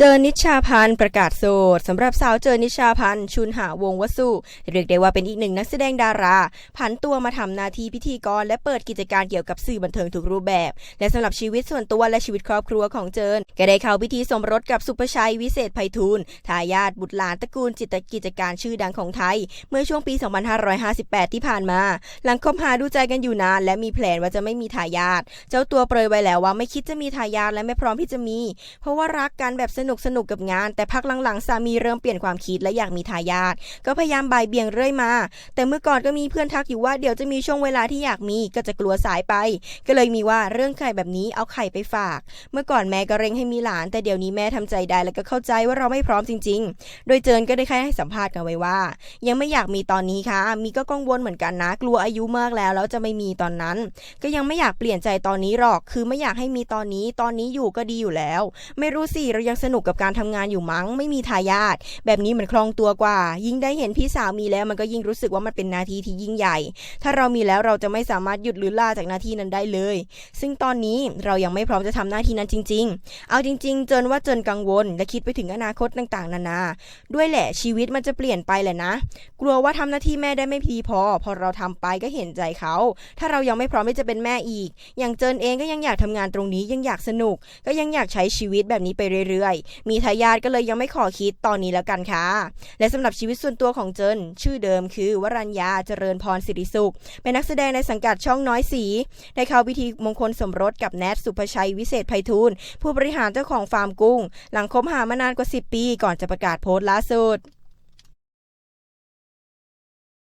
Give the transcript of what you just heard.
เจอนิชาพันธ์ประกาศโสดสำหรับสาวเจอนิชาพันธ์ชุนหาวงวสุเรียกได้ว่าเป็นอีกหนึ่งนักแสดงดาราผันตัวมาทำหน้าที่พิธีกร และเปิดกิจการเกี่ยวกับสื่อบันเทิงทุกรูปแบบ และสำหรับชีวิตส่วนตัวและชีวิตครอบครัวของเจินก็ได้เข้าพิธีสมรสกับสุภชัยวิเศษไพฑูรย์ทายาทบุตรหลานตระกูลจิตกิจการชื่อดังของไทย เมื่อช่วงปี 2558 ที่ผ่านมา หลังคบหาดูใจกันอยู่นาน และมีแผนว่าจะไม่มีทายาทเจ้าตัวเปรยไว้แล้วว่าไม่คิดจะมีทายาทและไม่พร้อมที่จะมี เพราะว่ารักกันแบบสนนุกสนุกกับงาน แต่พักหลังๆสามีเริ่มเปลี่ยนความคิดและอยากมีทายาทก็พยายามบ่ายเบี่ยงเรื่อยมา แต่เมื่อก่อนก็มีเพื่อนทักอยู่ว่าเดี๋ยวจะมีช่วงเวลาที่อยากมีก็จะกลัวสายไป ก็เลยมีว่าเรื่องไข่แบบนี้เอาไข่ไปฝาก เมื่อก่อนแม่ก็เร่งให้มีหลาน แต่เดี๋ยวนี้แม่ทำใจได้แล้วก็เข้าใจว่าเราไม่พร้อมจริง ๆ โดยเจินก็ได้แค่ให้สัมภาษณ์กันไว้ว่า ยังไม่อยากมีตอนนี้ค่ะ มีก็กังวลเหมือนกันนะ กลัวอายุมากแล้วแล้วจะไม่มีตอนนั้น ก็ยังไม่อยากเปลี่ยนใจตอนนี้หรอก คือไม่อยากให้มีตอนนี้ ตอนนี้อยู่ก็ดีอยู่แล้ว ไม่รู้สิเรายังสนุกกับการทำงานอยู่มั้ง ไม่มีทายาทแบบนี้มันคล่องตัวกว่า ยิ่งได้เห็นพี่สาวมีแล้วมันก็ยิ่งรู้สึกว่ามันเป็นนาทีที่ยิ่งใหญ่ ถ้าเรามีแล้วเราจะไม่สามารถหยุดหรือลาจากหน้าที่นั้นได้เลย ซึ่งตอนนี้เรายังไม่พร้อมจะทำหน้าที่นั้นจริง ๆ เอาจริง ๆ เจนว่าเจนกังวล และคิดไปถึงอนาคตต่างๆ นานา ด้วยแหละชีวิตมันจะเปลี่ยนไปแหละนะ กลัวว่าทำหน้าที่แม่ได้ไม่พีพอ พอเราทำไปก็เห็นใจเขา ถ้าเรายังไม่พร้อมที่จะเป็นแม่อีก อย่างเจินเองก็ยังอยากทำงานตรงนี้ยังอยากสนุก ก็ยังอยากใช้ชีวิตแบบนี้ไปเรื่อยมีทายาทก็เลยยังไม่ขอคิดตอนนี้แล้วกันค่ะ และสำหรับชีวิตส่วนตัวของเจิน ชื่อเดิมคือ วรัญญาเจริญพรสิริสุข เป็นนักแสดงในสังกัดช่องน้อยสี ได้เข้าพิธีมงคลสมรสกับแนทสุภชัยวิเศษไพฑูรย์ผู้บริหารเจ้าของฟาร์มกุ้ง หลังคบหามานานกว่า 10 ปี ก่อนจะประกาศโพสต์ล่าสุด